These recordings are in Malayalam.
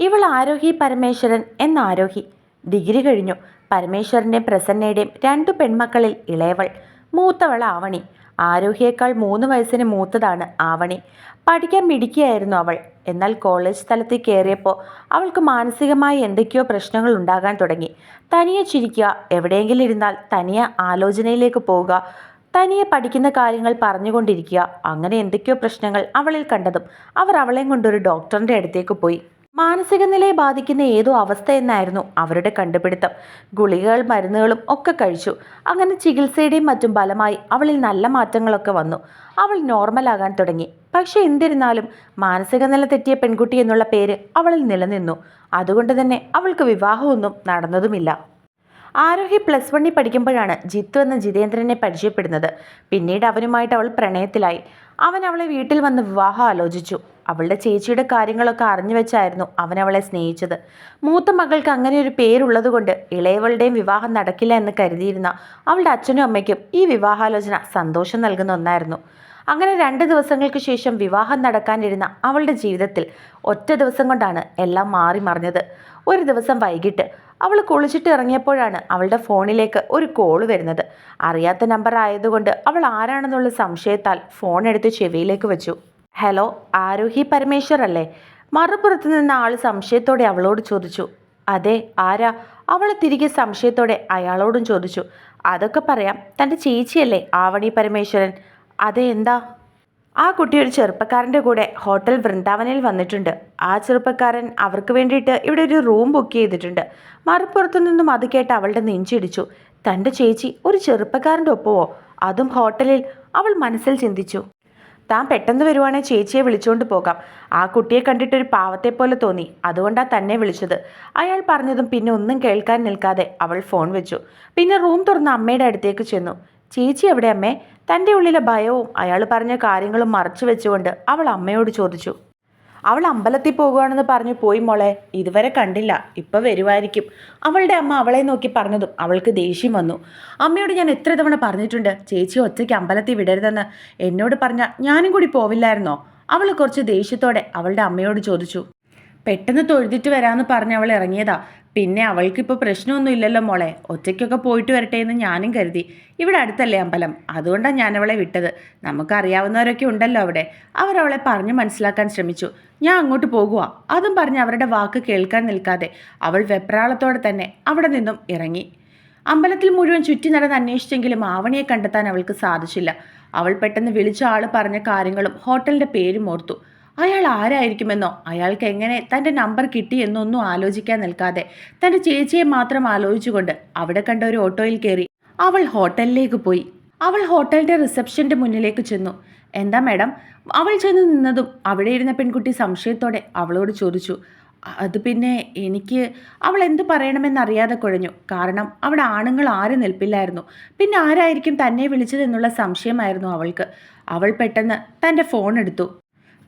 ഇവൾ ആരോഹി പരമേശ്വരൻ എന്ന ആരോഹി. ഡിഗ്രി കഴിഞ്ഞു. പരമേശ്വരന്റെയും പ്രസന്നയുടെയും രണ്ടു പെൺമക്കളിൽ ഇളയവൾ മൂത്തവൾ ആവണി. ആരോഹിയേക്കാൾ മൂന്ന് വയസ്സിന് മൂത്തതാണ് ആവണി. പഠിക്കാൻ മിടിക്കുകയായിരുന്നു അവൾ. എന്നാൽ കോളേജ് സ്ഥലത്ത് കയറിയപ്പോൾ അവൾക്ക് മാനസികമായി എന്തൊക്കെയോ പ്രശ്നങ്ങൾ ഉണ്ടാകാൻ തുടങ്ങി. തനിയെ ചിരിക്കുക എവിടെയെങ്കിലും ഇരുന്നാൽ തനിയെ ആലോചനയിലേക്ക് പോവുക തനിയെ പഠിക്കുന്ന കാര്യങ്ങൾ പറഞ്ഞുകൊണ്ടിരിക്കുക അങ്ങനെ എന്തൊക്കെയോ പ്രശ്നങ്ങൾ അവളിൽ കണ്ടതും. അവർ അവളെയും കൊണ്ടൊരു ഡോക്ടറിന്റെ അടുത്തേക്ക് പോയി. മാനസിക നിലയെ ബാധിക്കുന്ന ഏതോ അവസ്ഥ എന്നായിരുന്നു അവരുടെ കണ്ടുപിടുത്തം. ഗുളികകൾ മരുന്നുകളും ഒക്കെ കഴിച്ചു. അങ്ങനെ ചികിത്സയുടെയും മറ്റും ഫലമായി അവളിൽ നല്ല മാറ്റങ്ങളൊക്കെ വന്നു. അവൾ നോർമലാകാൻ തുടങ്ങി. പക്ഷേ എന്തിരുന്നാലും മാനസിക നില തെറ്റിയ പെൺകുട്ടി എന്നുള്ള പേര് അവളിൽ നിലനിന്നു. അതുകൊണ്ട് തന്നെ അവൾക്ക് വിവാഹമൊന്നും നടന്നതുമില്ല. ആരോഹി പ്ലസ് വണ്ണിൽ പഠിക്കുമ്പോഴാണ് ജിത്തു എന്ന ജിതേന്ദ്രനെ പരിചയപ്പെടുന്നത്. പിന്നീട് അവനുമായിട്ട് അവൾ പ്രണയത്തിലായി. അവൻ അവളെ വീട്ടിൽ വന്ന് വിവാഹം ആലോചിച്ചു. അവളുടെ ചേച്ചിയുടെ കാര്യങ്ങളൊക്കെ അറിഞ്ഞു വെച്ചായിരുന്നു അവൻ അവളെ സ്നേഹിച്ചത്. മൂത്ത മകൾക്ക് അങ്ങനെ ഒരു പേരുള്ളതുകൊണ്ട് ഇളയവളുടെയും വിവാഹം നടക്കില്ല എന്ന് കരുതിയിരുന്ന അവളുടെ അച്ഛനും അമ്മയ്ക്കും ഈ വിവാഹാലോചന സന്തോഷം നൽകുന്ന ഒന്നായിരുന്നു. അങ്ങനെ രണ്ട് ദിവസങ്ങൾക്ക് ശേഷം വിവാഹം നടക്കാനിരുന്ന അവളുടെ ജീവിതത്തിൽ ഒറ്റ ദിവസം കൊണ്ടാണ് എല്ലാം മാറി മറിഞ്ഞത്. ഒരു ദിവസം വൈകിട്ട് അവൾ കുളിച്ചിട്ട് ഇറങ്ങിയപ്പോഴാണ് അവളുടെ ഫോണിലേക്ക് ഒരു കോൾ വരുന്നത്. അറിയാത്ത നമ്പർ ആയതുകൊണ്ട് അവൾ ആരാണെന്നുള്ള സംശയത്താൽ ഫോൺ എടുത്ത് ചെവിയിലേക്ക് വെച്ചു. ഹലോ ആരോഹി പരമേശ്വർ അല്ലേ മറുപുറത്ത് നിന്ന് ആൾ സംശയത്തോടെ അവളോട് ചോദിച്ചു. അതെ ആരാ? അവൾ തിരികെ സംശയത്തോടെ അയാളോടും ചോദിച്ചു. അതൊക്കെ പറയാം. തന്റെ ചേച്ചിയല്ലേ ആവണി പരമേശ്വരൻ? അതെ എന്താ? ആ കുട്ടി ഒരു ചെറുപ്പക്കാരന്റെ കൂടെ ഹോട്ടൽ വൃന്ദാവനിൽ വന്നിട്ടുണ്ട്. ആ ചെറുപ്പക്കാരൻ അവർക്ക് വേണ്ടിയിട്ട് ഇവിടെ ഒരു റൂം ബുക്ക് ചെയ്തിട്ടുണ്ട്. മറുപുറത്തു നിന്നും അത് കേട്ട് അവളുടെ നെഞ്ചിടിച്ചു. തന്റെ ചേച്ചി ഒരു ചെറുപ്പക്കാരന്റെ ഒപ്പമോ? അതും ഹോട്ടലിൽ അവൾ മനസ്സിൽ ചിന്തിച്ചു. താൻ പെട്ടെന്ന് വരുവാണെങ്കിൽ ചേച്ചിയെ വിളിച്ചുകൊണ്ട് പോകാം. ആ കുട്ടിയെ കണ്ടിട്ട് ഒരു പാവത്തെ പോലെ തോന്നി. അതുകൊണ്ടാ തന്നെ വിളിച്ചത്. അയാൾ പറഞ്ഞതും പിന്നെ ഒന്നും കേൾക്കാൻ നിൽക്കാതെ അവൾ ഫോൺ വെച്ചു. പിന്നെ റൂം തുറന്ന് അമ്മയുടെ അടുത്തേക്ക് ചെന്നു. ചേച്ചി എവിടെ അമ്മേ? തന്റെ ഉള്ളിലെ ഭയവും അയാൾ പറഞ്ഞ കാര്യങ്ങളും മറച്ചു വെച്ചുകൊണ്ട് അവൾ അമ്മയോട് ചോദിച്ചു. അവൾ അമ്പലത്തിൽ പോകുകയാണെന്ന് പറഞ്ഞു പോയി മോളെ ഇതുവരെ കണ്ടില്ല ഇപ്പം വരുമായിരിക്കും അവളുടെ അമ്മ അവളെ നോക്കി പറഞ്ഞതും അവൾക്ക് ദേഷ്യം വന്നു. അമ്മയോട് ഞാൻ എത്ര തവണ പറഞ്ഞിട്ടുണ്ട് ചേച്ചി ഒറ്റയ്ക്ക് അമ്പലത്തിൽ വിടരുതെന്ന്. എന്നോട് പറഞ്ഞാൽ ഞാനും കൂടി പോവില്ലായിരുന്നോ? അവൾ കുറച്ച് ദേഷ്യത്തോടെ അവളുടെ അമ്മയോട് ചോദിച്ചു. പെട്ടെന്ന് തൊഴുതിട്ട് വരാമെന്ന് പറഞ്ഞ് അവൾ ഇറങ്ങിയതാ. പിന്നെ അവൾക്കിപ്പോൾ പ്രശ്നമൊന്നും ഇല്ലല്ലോ മോളെ. ഒറ്റയ്ക്കൊക്കെ പോയിട്ട് വരട്ടെ എന്ന് ഞാനും കരുതി. ഇവിടെ അടുത്തല്ലേ അമ്പലം. അതുകൊണ്ടാണ് ഞാൻ അവളെ വിട്ടത്. നമുക്കറിയാവുന്നവരൊക്കെ ഉണ്ടല്ലോ അവിടെ. അവരവളെ പറഞ്ഞ് മനസ്സിലാക്കാൻ ശ്രമിച്ചു. ഞാൻ അങ്ങോട്ട് പോകുക അതും പറഞ്ഞ് അവരുടെ വാക്ക് കേൾക്കാൻ നിൽക്കാതെ അവൾ വെപ്രാളത്തോടെ തന്നെ അവിടെ നിന്നും ഇറങ്ങി. അമ്പലത്തിൽ മുഴുവൻ ചുറ്റി നടന്ന് അന്വേഷിച്ചെങ്കിലും ആവണിയെ കണ്ടെത്താൻ അവൾക്ക് സാധിച്ചില്ല. അവൾ പെട്ടെന്ന് വിളിച്ച ആൾ പറഞ്ഞ കാര്യങ്ങളും ഹോട്ടലിന്റെ പേരും ഓർത്തു. അയാൾ ആരായിരിക്കുമെന്നോ? അയാൾക്ക് എങ്ങനെ തന്റെ നമ്പർ കിട്ടിയെന്നൊന്നും ആലോചിക്കാൻ നിൽക്കാതെ തന്റെ ചേച്ചിയെ മാത്രം ആലോചിച്ചുകൊണ്ട് അവിടെ കണ്ട ഒരു ഓട്ടോയിൽ കയറി അവൾ ഹോട്ടലിലേക്ക് പോയി. അവൾ ഹോട്ടലിന്റെ റിസപ്ഷന്റെ മുന്നിലേക്ക് ചെന്നു. എന്താ മാഡം? അവൾ ചെന്ന് നിന്നതും അവിടെ ഇരുന്ന പെൺകുട്ടി സംശയത്തോടെ അവളോട് ചോദിച്ചു. അത് പിന്നെ എനിക്ക് അവൾ എന്ത് പറയണമെന്നറിയാതെ കുഴഞ്ഞു. കാരണം അവിടെ ആണുങ്ങൾ ആരും നിൽപ്പില്ലായിരുന്നു. പിന്നെ ആരായിരിക്കും തന്നെ വിളിച്ചതെന്നുള്ള സംശയമായിരുന്നു അവൾക്ക്. അവൾ പെട്ടെന്ന് തന്റെ ഫോൺ എടുത്തു.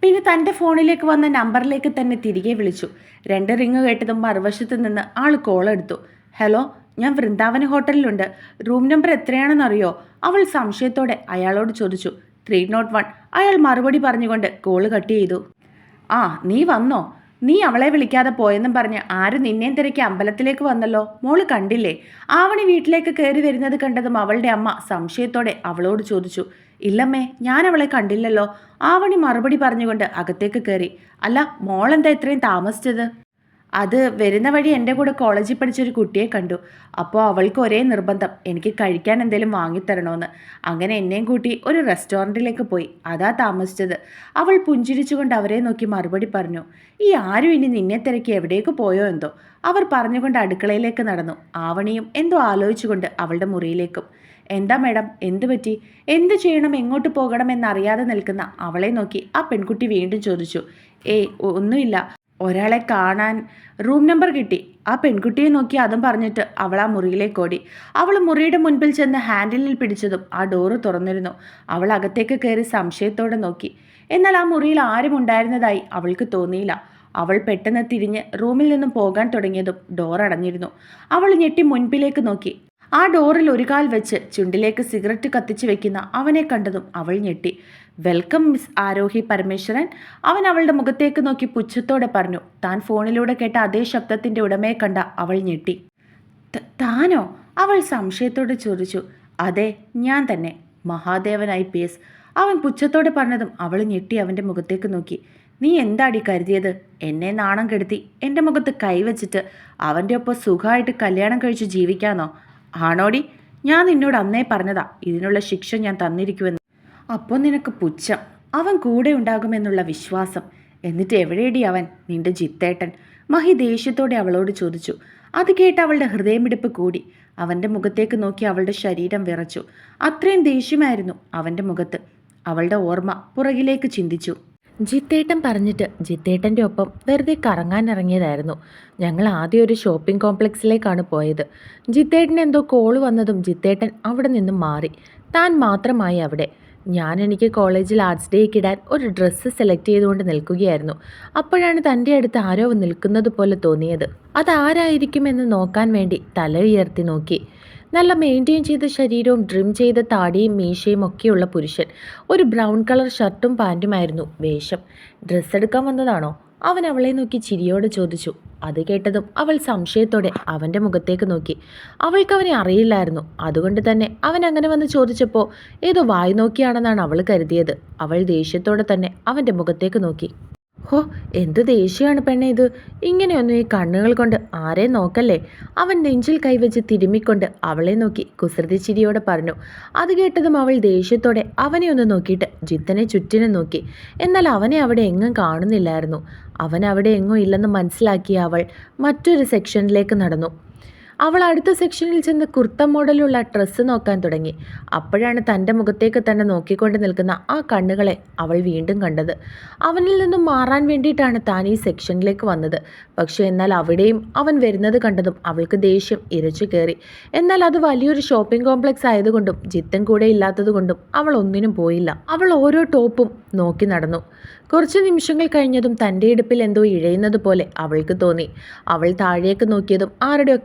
പിന്നെ തന്റെ ഫോണിലേക്ക് വന്ന നമ്പറിലേക്ക് തന്നെ തിരികെ വിളിച്ചു. രണ്ട് റിങ് കേട്ടതും മറുവശത്ത് നിന്ന് ആൾ കോൾ എടുത്തു. ഹലോ ഞാൻ വൃന്ദാവന ഹോട്ടലിലുണ്ട്. റൂം നമ്പർ എത്രയാണെന്ന് അറിയോ അവൾ സംശയത്തോടെ അയാളോട് ചോദിച്ചു. Three nought one. അയാൾ മറുപടി പറഞ്ഞുകൊണ്ട് കോൾ കട്ട് ചെയ്തു. ആ നീ വന്നോ? നീ അവളെ വിളിക്കാതെ പോയെന്നും പറഞ്ഞ് ആര് നിന്നെയും തിരക്കി അമ്പലത്തിലേക്ക് വന്നല്ലോ? മോൾ കണ്ടില്ലേ? ആവണി വീട്ടിലേക്ക് കയറി വരുന്നത് കണ്ടതും അവളുടെ അമ്മ സംശയത്തോടെ അവളോട് ചോദിച്ചു. ഇല്ലമ്മേ ഞാൻ അവളെ കണ്ടില്ലല്ലോ. ആവണി മറുപടി പറഞ്ഞുകൊണ്ട് അകത്തേക്ക് കയറി അല്ല മോളെന്താ ഇത്രയും താമസിച്ചത്? അത് വരുന്ന വഴി എന്റെ കൂടെ കോളേജിൽ പഠിച്ചൊരു കുട്ടിയെ കണ്ടു. അപ്പോൾ അവൾക്ക് ഒരേ നിർബന്ധം. എനിക്ക് കഴിക്കാൻ എന്തെങ്കിലും വാങ്ങിത്തരണമെന്ന് അങ്ങനെ എന്നെയും കൂട്ടി ഒരു റെസ്റ്റോറന്റിലേക്ക് പോയി. അതാ താമസിച്ചത്. അവൾ പുഞ്ചിരിച്ചുകൊണ്ട് അവരെ നോക്കി മറുപടി പറഞ്ഞു. ഈ ആരും ഇനി നിന്നെ തിരക്കി എവിടേക്ക് പോയോ എന്തോ? അവർ പറഞ്ഞുകൊണ്ട് അടുക്കളയിലേക്ക് നടന്നു. ആവണിയും എന്തോ ആലോചിച്ചുകൊണ്ട് അവളുടെ മുറിയിലേക്കും. എന്താ മേഡം? എന്തു പറ്റി? എന്ത് ചെയ്യണം? എങ്ങോട്ട് പോകണം എന്നറിയാതെ നിൽക്കുന്ന അവളെ നോക്കി ആ പെൺകുട്ടി വീണ്ടും ചോദിച്ചു. ഏയ് ഒന്നുമില്ല. ഒരാളെ കാണാൻ റൂം നമ്പർ കിട്ടി. ആ പെൺകുട്ടിയെ നോക്കി അതും പറഞ്ഞിട്ട് അവൾ ആ മുറിയിലേക്ക് ഓടി. അവൾ മുറിയുടെ മുൻപിൽ ചെന്ന് ഹാൻഡിലിൽ പിടിച്ചതും ആ ഡോറ് തുറന്നിരുന്നു. അവൾ അകത്തേക്ക് കയറി സംശയത്തോടെ നോക്കി. എന്നാൽ ആ മുറിയിൽ ആരും ഉണ്ടായിരുന്നതായി അവൾക്ക് തോന്നിയില്ല. അവൾ പെട്ടെന്ന് തിരിഞ്ഞ് റൂമിൽ നിന്നും പോകാൻ തുടങ്ങിയതും ഡോർ അടഞ്ഞിരുന്നു. അവൾ ഞെട്ടി മുൻപിലേക്ക് നോക്കി. ആ ഡോറിൽ ഒരു കാൽ വെച്ച് ചുണ്ടിലേക്ക് സിഗരറ്റ് കത്തിച്ചു വെക്കുന്ന അവനെ കണ്ടതും അവൾ ഞെട്ടി. Welcome miss Arohi Parameswaran. അവൻ അവളുടെ മുഖത്തേക്ക് നോക്കി പുച്ഛത്തോടെ പറഞ്ഞു. താൻ ഫോണിലൂടെ കേട്ട അതേ ശബ്ദത്തിന്റെ ഉടമയെ കണ്ട അവൾ ഞെട്ടി. "ത- താനോ? അവൾ സംശയത്തോടെ ചോദിച്ചു. അതെ ഞാൻ തന്നെ. Mahadevan I P. എസ്. അവൻ പുച്ഛത്തോടെ പറഞ്ഞതും അവൾ ഞെട്ടി അവന്റെ മുഖത്തേക്ക് നോക്കി. നീ എന്താടി കരുതിയത്? എന്നെ നാണം കെടുത്തി. എന്റെ മുഖത്ത് കൈവച്ചിട്ട് അവന്റെ ഒപ്പം സുഖമായിട്ട് കല്യാണം കഴിച്ച് ജീവിക്കാന്നോ? ആണോടി? ഞാൻ നിന്നോട് അന്നേ പറഞ്ഞതാ. ഇതിനുള്ള ശിക്ഷ ഞാൻ തന്നിരിക്കുമെന്ന്. അപ്പോൾ നിനക്ക് പുച്ഛം. അവൻ കൂടെ ഉണ്ടാകുമെന്നുള്ള വിശ്വാസം. എന്നിട്ട് എവിടെയടി അവൻ? നിന്റെ ജിത്തേട്ടൻ. മഹി ദേഷ്യത്തോടെ അവളോട് ചോദിച്ചു. അത് കേട്ട് അവളുടെ ഹൃദയമിടിപ്പ് കൂടി. അവന്റെ മുഖത്തേക്ക് നോക്കി അവളുടെ ശരീരം വിറച്ചു. അത്രയും ദേഷ്യമായിരുന്നു അവന്റെ മുഖത്ത്. അവളുടെ ഓർമ്മ പുറകിലേക്ക് ചിന്തിച്ചു. ജിത്തേട്ടൻ പറഞ്ഞിട്ട് ജിത്തേട്ടന്റെ ഒപ്പം വെറുതെ കറങ്ങാൻ ഇറങ്ങിയതായിരുന്നു ഞങ്ങൾ ആദ്യം ഒരു ഷോപ്പിംഗ് കോംപ്ലക്സിലേക്കാണ് പോയത്. ജിത്തേട്ടൻ എന്തോ കോൾ വന്നതും ജിത്തേട്ടൻ അവിടെ നിന്നും മാറി. താൻ മാത്രമായി അവിടെ. ഞാൻ എനിക്ക് കോളേജിൽ ആർട്സ് ഡേക്ക് ഇടാൻ ഒരു ഡ്രസ്സ് സെലക്ട് ചെയ്തുകൊണ്ട് നിൽക്കുകയായിരുന്നു. അപ്പോഴാണ് തന്റെ അടുത്ത് ആരോ നിൽക്കുന്നത് പോലെ തോന്നിയത്. അതാരായിരിക്കുമെന്ന് നോക്കാൻ വേണ്ടി തല ഉയർത്തി നോക്കി. നല്ല മെയിന്റെയിൻ ചെയ്ത ശരീരവും ഡ്രിം ചെയ്ത താടിയും മീശയും ഒക്കെയുള്ള പുരുഷൻ. ഒരു ബ്രൗൺ കളർ ഷർട്ടും പാന്റുമായിരുന്നു വേഷം. ഡ്രസ്സ് എടുക്കാൻ വന്നതാണോ? അവൻ അവളെ നോക്കി ചിരിയോടെ ചോദിച്ചു. അത് കേട്ടതും അവൾ സംശയത്തോടെ അവന്റെ മുഖത്തേക്ക് നോക്കി. അവൾക്ക് അവനെ അറിയില്ലായിരുന്നു. അതുകൊണ്ട് തന്നെ അവൻ അങ്ങനെ വന്ന് ചോദിച്ചപ്പോൾ ഏതോ വായി നോക്കിയാണെന്നാണ് അവൾ കരുതിയത്. അവൾ ദേഷ്യത്തോടെ തന്നെ അവന്റെ മുഖത്തേക്ക് നോക്കി. ഹോ എന്ത് ദേഷ്യമാണ് പെണ്ണെ ഇത്? ഇങ്ങനെയൊന്നും ഈ കണ്ണുകൾ കൊണ്ട് ആരെ നോക്കല്ലേ? അവൻ നെഞ്ചിൽ കൈവച്ച് തിരുമ്മിക്കൊണ്ട് അവളെ നോക്കി കുസൃതി ചിരിയോടെ പറഞ്ഞു. അത് കേട്ടതും അവൾ ദേഷ്യത്തോടെ അവനെ ഒന്ന് നോക്കിയിട്ട് ജിത്തനെ ചുറ്റിനെ നോക്കി. എന്നാൽ അവനെ അവിടെ എങ്ങും കാണുന്നില്ലായിരുന്നു. അവൻ അവിടെ എങ്ങും ഇല്ലെന്ന് മനസ്സിലാക്കിയ അവൾ മറ്റൊരു സെക്ഷനിലേക്ക് നടന്നു. അവൾ അടുത്ത സെക്ഷനിൽ ചെന്ന് കുർത്ത മോഡലുള്ള ഡ്രസ്സ് നോക്കാൻ തുടങ്ങി. അപ്പോഴാണ് തന്റെ മുഖത്തേക്ക് തന്നെ നോക്കിക്കൊണ്ട് നിൽക്കുന്ന ആ കണ്ണുകളെ അവൾ വീണ്ടും കണ്ടത്. അവനിൽ നിന്നും മാറാൻ വേണ്ടിയിട്ടാണ് താൻ ഈ സെക്ഷനിലേക്ക് വന്നത്. പക്ഷേ എന്നാൽ അവിടെയും അവൻ വരുന്നത് കണ്ടതും അവൾക്ക് ദേഷ്യം ഇരച്ചു കയറി. എന്നാൽ അത് വലിയൊരു ഷോപ്പിംഗ് കോംപ്ലക്സ് ആയതുകൊണ്ടും ജിത്തൻ കൂടെ ഇല്ലാത്തതുകൊണ്ടും അവൾ ഒന്നിനും പോയില്ല. അവൾ ഓരോ ടോപ്പും നോക്കി നടന്നു. കുറച്ച് നിമിഷങ്ങൾ കഴിഞ്ഞതും തന്റെ ഇടുപ്പിൽ എന്തോ ഇഴയുന്നത് പോലെ അവൾക്ക് തോന്നി. അവൾ താഴേക്ക് നോക്കിയതും ആരുടെയോ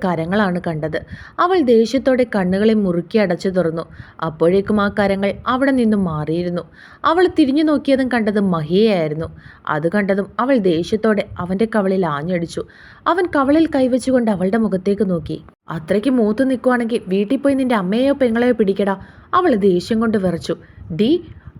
കരങ്ങളാണ് കണ്ടത്. അവൾ ദേഷ്യത്തോടെ കണ്ണുകളെ മുറുക്കി അടച്ചു തുറന്നു. അപ്പോഴേക്കും ആ കരങ്ങൾ അവിടെ നിന്നും മാറിയിരുന്നു. അവൾ തിരിഞ്ഞു നോക്കിയതും കണ്ടത് മഹിയയായിരുന്നു. അത് കണ്ടതും അവൾ ദേഷ്യത്തോടെ അവന്റെ കവളിൽ ആഞ്ഞടിച്ചു. അവൻ കവളിൽ കൈവച്ചുകൊണ്ട് അവളുടെ മുഖത്തേക്ക് നോക്കി. അത്രയ്ക്ക് മൂത്ത് നിൽക്കുവാണെങ്കിൽ വീട്ടിൽ പോയി നിന്റെ അമ്മയെയോ പെങ്ങളെയോ പിടിക്കടാ. അവൾ ദേഷ്യം കൊണ്ട് വിറച്ചു. ഡി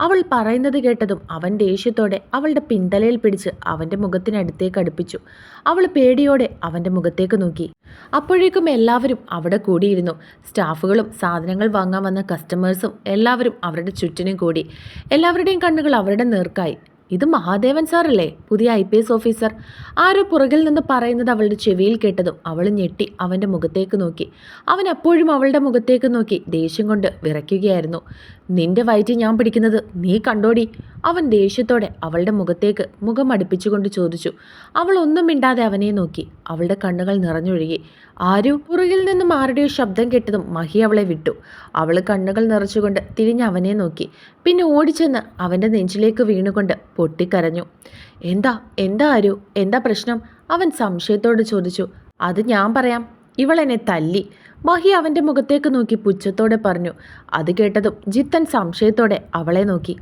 അവൾ പറയുന്നത് കേട്ടതും അവൻ ദേഷ്യത്തോടെ അവളുടെ പിന്തലയിൽ പിടിച്ച് അവന്റെ മുഖത്തിനടുത്തേക്ക് അടുപ്പിച്ചു. അവൾ പേടിയോടെ അവന്റെ മുഖത്തേക്ക് നോക്കി. അപ്പോഴേക്കും എല്ലാവരും അവിടെ കൂടിയിരുന്നു. സ്റ്റാഫുകളും സാധനങ്ങൾ വാങ്ങാൻ വന്ന കസ്റ്റമേഴ്സും എല്ലാവരും അവരുടെ ചുറ്റിനും കൂടി. എല്ലാവരുടെയും കണ്ണുകൾ അവരുടെ നേർക്കായി. ഇത് മഹാദേവൻ സാറല്ലേ പുതിയ ഐ പി എസ് ഓഫീസർ ആരോ പുറകിൽ നിന്ന് പറയുന്നത് അവളുടെ ചെവിയിൽ കേട്ടതും അവൾ ഞെട്ടി അവന്റെ മുഖത്തേക്ക് നോക്കി. അവൻ അപ്പോഴും അവളുടെ മുഖത്തേക്ക് നോക്കി. ദേഷ്യം കൊണ്ട് വിറയ്ക്കുകയായിരുന്നു. നിന്റെ വയറ്റി ഞാൻ പിടിക്കുന്നത് നീ കണ്ടോടി. അവൻ ദേഷ്യത്തോടെ അവളുടെ മുഖത്തേക്ക് മുഖം അടുപ്പിച്ചുകൊണ്ട് ചോദിച്ചു. അവൾ ഒന്നും മിണ്ടാതെ അവനെ നോക്കി. അവളുടെ കണ്ണുകൾ നിറഞ്ഞൊഴുകി. ആരു? പുറകിൽ നിന്നും ആരുടെയോ ശബ്ദം കേട്ടതും മഹി അവളെ വിട്ടു. അവൾ കണ്ണുകൾ നിറച്ചുകൊണ്ട് തിരിഞ്ഞ് അവനെ നോക്കി. പിന്നെ ഓടിച്ചെന്ന് അവന്റെ നെഞ്ചിലേക്ക് വീണുകൊണ്ട് പൊട്ടിക്കരഞ്ഞു. എന്താ? എന്താ ആരു? എന്താ പ്രശ്നം? അവൻ സംശയത്തോട് ചോദിച്ചു. അത് ഞാൻ പറയാം. ഇവൾ എന്നെ തല്ലി. മഹി അവന്റെ മുഖത്തേക്ക് നോക്കി പുച്ഛത്തോടെ പറഞ്ഞു. അത് കേട്ടതും ജിത്തൻ സംശയത്തോടെ അവളെ നോക്കി.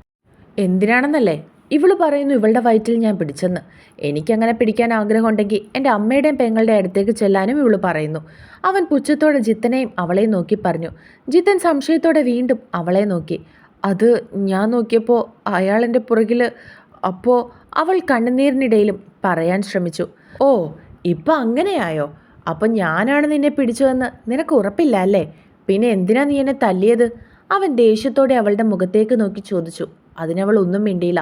എന്തിനാണെന്നല്ലേ? ഇവൾ പറയുന്നു ഇവളുടെ വയറ്റിൽ ഞാൻ പിടിച്ചെന്ന്. എനിക്കങ്ങനെ പിടിക്കാൻ ആഗ്രഹമുണ്ടെങ്കിൽ എന്റെ അമ്മയുടെയും പെങ്ങളുടെ അടുത്തേക്ക് ചെല്ലാനും ഇവൾ പറയുന്നു. അവൻ പുച്ഛത്തോടെ ജിത്തനെയും അവളെയും നോക്കി പറഞ്ഞു. ജിത്തൻ സംശയത്തോടെ വീണ്ടും അവളെ നോക്കി. അത് ഞാൻ നോക്കിയപ്പോൾ അയാൾ എന്റെ പുറകിൽ അപ്പോൾ അവൾ കണ്ണുനീരിനിടയിലും പറയാൻ ശ്രമിച്ചു. ഓ ഇപ്പം അങ്ങനെയായോ? അപ്പം ഞാനാണ് നിന്നെ പിടിച്ചതെന്ന് നിനക്ക് ഉറപ്പില്ല അല്ലേ? പിന്നെ എന്തിനാ നീ എന്നെ തല്ലിയത്? അവൻ ദേഷ്യത്തോടെ അവളുടെ മുഖത്തേക്ക് നോക്കി ചോദിച്ചു. അതിനവൾ ഒന്നും മിണ്ടിയില്ല.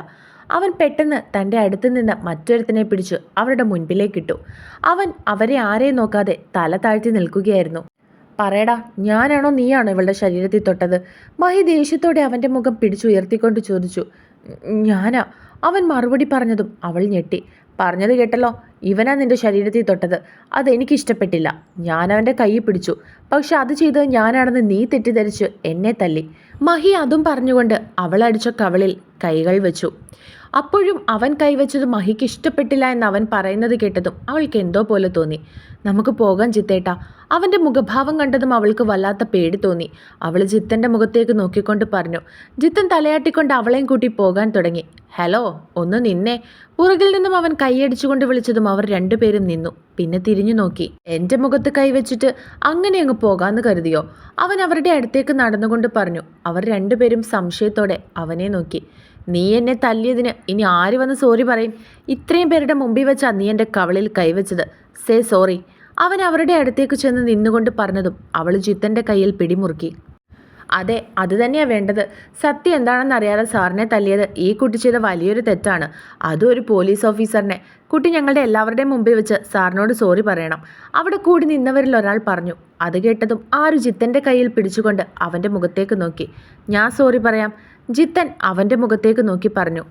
അവൻ പെട്ടെന്ന് തന്റെ അടുത്ത് നിന്ന് മറ്റൊരുത്തിനെ പിടിച്ച് അവരുടെ മുൻപിലേക്കിട്ടു അവൻ അവരെ ആരെയും നോക്കാതെ തല താഴ്ത്തി നിൽക്കുകയായിരുന്നു. പറയടാ ഞാനാണോ നീയാണോ ഇവളുടെ ശരീരത്തിൽ തൊട്ടത്? മഹി ദേഷ്യത്തോടെ അവന്റെ മുഖം പിടിച്ചുയർത്തിക്കൊണ്ട് ചോദിച്ചു. ഞാനാ അവൻ മറുപടി പറഞ്ഞതും അവൾ ഞെട്ടി. പറഞ്ഞത് കേട്ടല്ലോ. ഇവനാ നിന്റെ ശരീരത്തിൽ തൊട്ടത്. അതെനിക്കിഷ്ടപ്പെട്ടില്ല ഞാൻ അവന്റെ കൈ പിടിച്ചു. പക്ഷെ അത് ചെയ്തത് ഞാനാണെന്ന് നീ തെറ്റിദ്ധരിച്ച് എന്നെ തല്ലി. മഹി അതും പറഞ്ഞുകൊണ്ട് അവളടിച്ച കവളിൽ കൈകൾ വെച്ചു. അപ്പോഴും അവൻ കൈവച്ചത് മഹിക്ക് ഇഷ്ടപ്പെട്ടില്ല എന്ന് അവൻ പറയുന്നത് കേട്ടതും അവൾക്ക് എന്തോ പോലെ തോന്നി. നമുക്ക് പോകാൻ ചിത്തേട്ടാ അവന്റെ മുഖഭാവം കണ്ടതും അവൾക്ക് വല്ലാത്ത പേടി തോന്നി. അവൾ ജിത്തന്റെ മുഖത്തേക്ക് നോക്കിക്കൊണ്ട് പറഞ്ഞു. ജിത്തൻ തലയാട്ടിക്കൊണ്ട് അവളെയും കൂട്ടി പോകാൻ തുടങ്ങി. ഹലോ ഒന്ന് നിന്നെ. പുറകിൽ നിന്നും അവൻ കൈയടിച്ചുകൊണ്ട് വിളിച്ചതും അവർ രണ്ടുപേരും നിന്നു. പിന്നെ തിരിഞ്ഞു നോക്കി. എന്റെ മുഖത്ത് കൈവച്ചിട്ട് അങ്ങനെ അങ്ങ് പോകാമെന്ന് കരുതിയോ? അവൻ അവരുടെ അടുത്തേക്ക് നടന്നുകൊണ്ട് പറഞ്ഞു. അവർ രണ്ടുപേരും സംശയത്തോടെ അവനെ നോക്കി. നീ എന്നെ തല്ലിയതിന് ഇനി ആര് വന്ന് സോറി പറയും? ഇത്രയും പേരുടെ മുമ്പിൽ വെച്ചാ നീ എന്റെ കവളിൽ കൈവച്ചത്. Say sorry. അവൻ അവരുടെ അടുത്തേക്ക് ചെന്ന് നിന്നുകൊണ്ട് പറഞ്ഞതും അവൾ ജിത്തന്റെ കയ്യിൽ പിടിമുറുക്കി. അതെ അത് തന്നെയാണ് വേണ്ടത്. സത്യം എന്താണെന്ന് അറിയാതെ സാറിനെ തല്ലിയത് ഈ കുട്ടി ചെയ്ത വലിയൊരു തെറ്റാണ്. അതും ഒരു പോലീസ് ഓഫീസറിനെ. കുട്ടി ഞങ്ങളുടെ എല്ലാവരുടെയും മുമ്പിൽ വെച്ച് സാറിനോട് സോറി പറയണം. അവിടെ കൂടി നിന്നവരിൽ ഒരാൾ പറഞ്ഞു. അത് കേട്ടതും ആരു ജിത്തന്റെ കയ്യിൽ പിടിച്ചുകൊണ്ട് അവന്റെ മുഖത്തേക്ക് നോക്കി. ഞാൻ സോറി പറയാം. ജിത്തൻ അവന്റെ മുഖത്തേക്ക് നോക്കി പറഞ്ഞു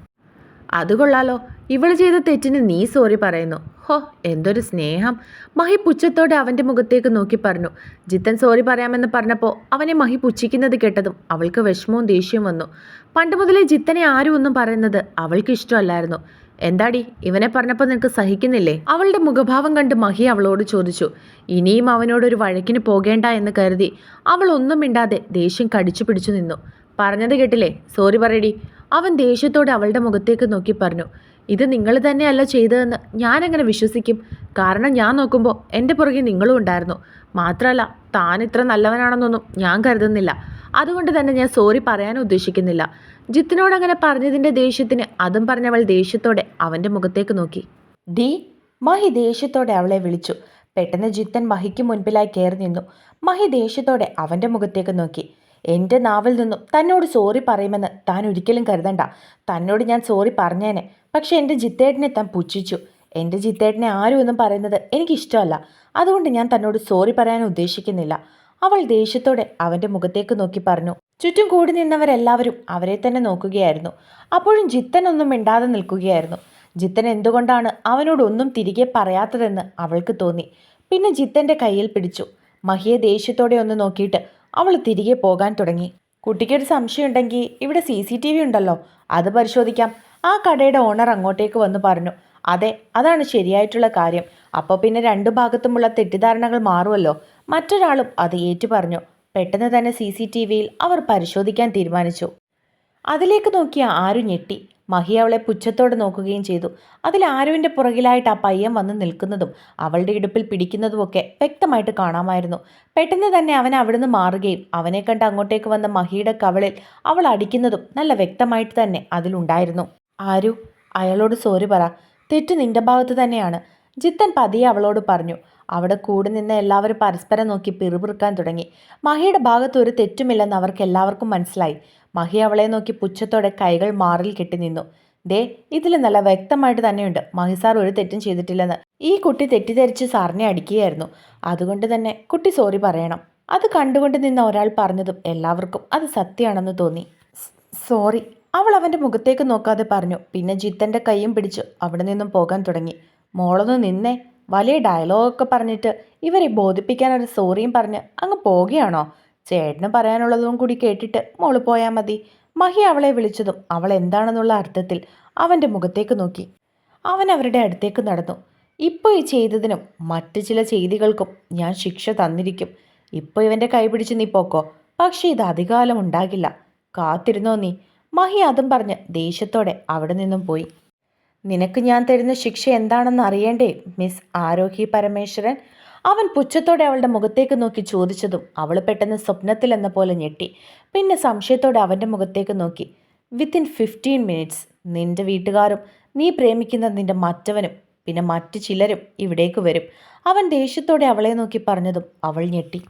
അത് കൊള്ളാലോ. ഇവൾ ചെയ്ത തെറ്റിന് നീ സോറി പറയുന്നു. ഹോ എന്തൊരു സ്നേഹം. മഹി പുച്ഛത്തോടെ അവന്റെ മുഖത്തേക്ക് നോക്കി പറഞ്ഞു ജിത്തൻ സോറി പറയാമെന്ന് പറഞ്ഞപ്പോൾ അവനെ മഹി പുച്ഛിക്കുന്നത് കേട്ടതും അവൾക്ക് വിഷമവും ദേഷ്യവും വന്നു. പണ്ട് മുതലേ ജിത്തനെ ആരും ഒന്നും പറയുന്നത് അവൾക്ക് ഇഷ്ടമല്ലായിരുന്നു. എന്താടി ഇവനെ പറഞ്ഞപ്പോൾ നിനക്ക് സഹിക്കുന്നില്ലേ? അവളുടെ മുഖഭാവം കണ്ട് മഹി അവളോട് ചോദിച്ചു ഇനിയും അവനോടൊരു വഴക്കിന് പോകേണ്ട എന്ന് കരുതി അവൾ ഒന്നും മിണ്ടാതെ ദേഷ്യം കടിച്ചു പിടിച്ചു നിന്നു. പറഞ്ഞത് കേട്ടില്ലേ? സോറി പറയടി. അവൻ ദേഷ്യത്തോടെ അവളുടെ മുഖത്തേക്ക് നോക്കി പറഞ്ഞു ഇത് നിങ്ങൾ തന്നെയല്ല ചെയ്തതെന്ന് ഞാനങ്ങനെ വിശ്വസിക്കും? കാരണം ഞാൻ നോക്കുമ്പോൾ എന്റെ പുറകെ നിങ്ങളും ഉണ്ടായിരുന്നു. മാത്രമല്ല താൻ ഇത്ര നല്ലവനാണെന്നൊന്നും ഞാൻ കരുതുന്നില്ല. അതുകൊണ്ട് തന്നെ ഞാൻ സോറി പറയാൻ ഉദ്ദേശിക്കുന്നില്ല. ജിത്തിനോട് അങ്ങനെ പറഞ്ഞതിന്റെ ദേഷ്യത്തിന് അതും പറഞ്ഞവൾ ദേഷ്യത്തോടെ അവന്റെ മുഖത്തേക്ക് നോക്കി. ഡി മഹി ദേഷ്യത്തോടെ അവളെ വിളിച്ചു. പെട്ടെന്ന് ജിത്തൻ മഹിക്ക് മുൻപിലായി കയറി നിന്നു. മഹി ദേഷ്യത്തോടെ അവന്റെ മുഖത്തേക്ക് നോക്കി. എന്റെ നാവിൽ നിന്നും തന്നോട് സോറി പറയുമെന്ന് താൻ ഒരിക്കലും കരുതണ്ട. തന്നോട് ഞാൻ സോറി പറഞ്ഞേനെ. പക്ഷെ എന്റെ ജിത്തേട്ടനെ താൻ പുച്ഛിച്ചു. എന്റെ ജിത്തേട്ടനെ ആരും ഒന്നും പറയുന്നത് എനിക്കിഷ്ടമല്ല. അതുകൊണ്ട് ഞാൻ തന്നോട് സോറി പറയാൻ ഉദ്ദേശിക്കുന്നില്ല. അവൾ ദേഷ്യത്തോടെ അവന്റെ മുഖത്തേക്ക് നോക്കി പറഞ്ഞു. ചുറ്റും കൂടി നിന്നവരെല്ലാവരും അവരെ തന്നെ നോക്കുകയായിരുന്നു. അപ്പോഴും ജിത്തൻ ഒന്നും മിണ്ടാതെ നിൽക്കുകയായിരുന്നു. ജിത്തൻ എന്തുകൊണ്ടാണ് അവനോടൊന്നും തിരികെ പറയാത്തതെന്ന് അവൾക്ക് തോന്നി. പിന്നെ ജിത്തന്റെ കയ്യിൽ പിടിച്ചു. മഹിയെ ദേഷ്യത്തോടെ ഒന്ന് നോക്കിയിട്ട് അവൾ തിരികെ പോകാൻ തുടങ്ങി. കുട്ടിക്കൊരു സംശയമുണ്ടെങ്കിൽ ഇവിടെ സി സി ടി വി ഉണ്ടല്ലോ അത് പരിശോധിക്കാം. ആ കടയുടെ ഓണർ അങ്ങോട്ടേക്ക് വന്ന് പറഞ്ഞു അതെ അതാണ് ശരിയായിട്ടുള്ള കാര്യം. അപ്പോൾ പിന്നെ രണ്ടു ഭാഗത്തുമുള്ള തെറ്റിദ്ധാരണകൾ മാറുമല്ലോ. മറ്റൊരാളും അത് ഏറ്റു പറഞ്ഞു. പെട്ടെന്ന് തന്നെ സി സി ടി വിയിൽ അവർ പരിശോധിക്കാൻ തീരുമാനിച്ചു. അതിലേക്ക് നോക്കിയ ആരു ഞെട്ടി. മഹി അവളെ പുച്ഛത്തോടെ നോക്കുകയും ചെയ്തു. അതിൽ ആരുവിന്റെ പുറകിലായിട്ട് ആ പയ്യൻ വന്ന് നിൽക്കുന്നതും അവളുടെ ഇടുപ്പിൽ പിടിക്കുന്നതുമൊക്കെ വ്യക്തമായിട്ട് കാണാമായിരുന്നു. പെട്ടെന്ന് തന്നെ അവൻ അവിടുന്ന് മാറുകയും അവനെ കണ്ട് അങ്ങോട്ടേക്ക് വന്ന മഹിയുടെ കവളിൽ അവൾ അടിക്കുന്നതും നല്ല വ്യക്തമായിട്ട് തന്നെ അതിലുണ്ടായിരുന്നു. ആരു അയാളോട് സോറി പറ. തെറ്റ് നിന്റെ ഭാഗത്ത് തന്നെയാണ്. ജിത്തൻ പതിയെ അവളോട് പറഞ്ഞു. അവിടെ കൂടെ നിന്ന് എല്ലാവരും പരസ്പരം നോക്കി പിറുപിറുക്കാൻ തുടങ്ങി. മഹിയുടെ ഭാഗത്ത് ഒരു തെറ്റുമില്ലെന്ന് അവർക്ക് എല്ലാവർക്കും മനസ്സിലായി. മഹി അവളെ നോക്കി പുച്ഛത്തോടെ കൈകൾ മാറിൽ കെട്ടി നിന്നു. ദേ ഇതിൽ നല്ല വ്യക്തമായിട്ട് തന്നെയുണ്ട്. മഹി സാർ ഒരു തെറ്റും ചെയ്തിട്ടില്ലെന്ന്. ഈ കുട്ടി തെറ്റിദ്ധരിച്ച് സാറിനെ അടിക്കുകയായിരുന്നു. അതുകൊണ്ട് തന്നെ കുട്ടി സോറി പറയണം. അത് കണ്ടുകൊണ്ട് നിന്ന ഒരാൾ പറഞ്ഞതും എല്ലാവർക്കും അത് സത്യമാണെന്ന് തോന്നി. സോറി അവൾ അവന്റെ മുഖത്തേക്ക് നോക്കാതെ പറഞ്ഞു. പിന്നെ ജിത്തന്റെ കൈയും പിടിച്ചു അവിടെ നിന്നും പോകാൻ തുടങ്ങി. മോളൊന്ന് നിന്നേ. വലിയ ഡയലോഗൊക്കെ പറഞ്ഞിട്ട് ഇവരെ ബോധിപ്പിക്കാൻ ഒരു സോറിയും പറഞ്ഞ് അങ്ങ് പോവുകയാണോ? ചേട്ടന് പറയാനുള്ളതും കൂടി കേട്ടിട്ട് മോൾ പോയാൽ മതി. മഹി അവളെ വിളിച്ചതും അവൾ എന്താണെന്നുള്ള അർത്ഥത്തിൽ അവന്റെ മുഖത്തേക്ക് നോക്കി. അവൻ അവരുടെ അടുത്തേക്ക് നടന്നു. ഇപ്പോൾ ഈ ചെയ്തതിനും മറ്റു ചില ചെയ്തികൾക്കും ഞാൻ ശിക്ഷ തന്നിരിക്കും. ഇപ്പോൾ ഇവന്റെ കൈപിടിച്ച് നീ പോക്കോ. പക്ഷേ ഇത് അധികാലം ഉണ്ടാകില്ല. കാത്തിരുന്നോ നീ? മഹി അതും പറഞ്ഞ് ദേഷ്യത്തോടെ അവിടെ നിന്നും പോയി. നിനക്ക് ഞാൻ തരുന്ന ശിക്ഷ എന്താണെന്ന് അറിയേണ്ടേ മിസ് ആരോഹി പരമേശ്വരൻ? അവൻ പുച്ഛത്തോടെ അവളുടെ മുഖത്തേക്ക് നോക്കി ചോദിച്ചതും അവൾ പെട്ടെന്ന് സ്വപ്നത്തിൽ എന്ന പോലെ ഞെട്ടി. പിന്നെ സംശയത്തോടെ അവന്റെ മുഖത്തേക്ക് നോക്കി. വിത്തിൻ ഫിഫ്റ്റീൻ മിനിറ്റ്സ് നിന്റെ വീട്ടുകാരും നീ പ്രേമിക്കുന്ന നിന്റെ മറ്റവനും പിന്നെ മറ്റു ചിലരും ഇവിടേക്ക് വരും. അവൻ ദേഷ്യത്തോടെ അവളെ നോക്കി പറഞ്ഞതും അവൾ ഞെട്ടി.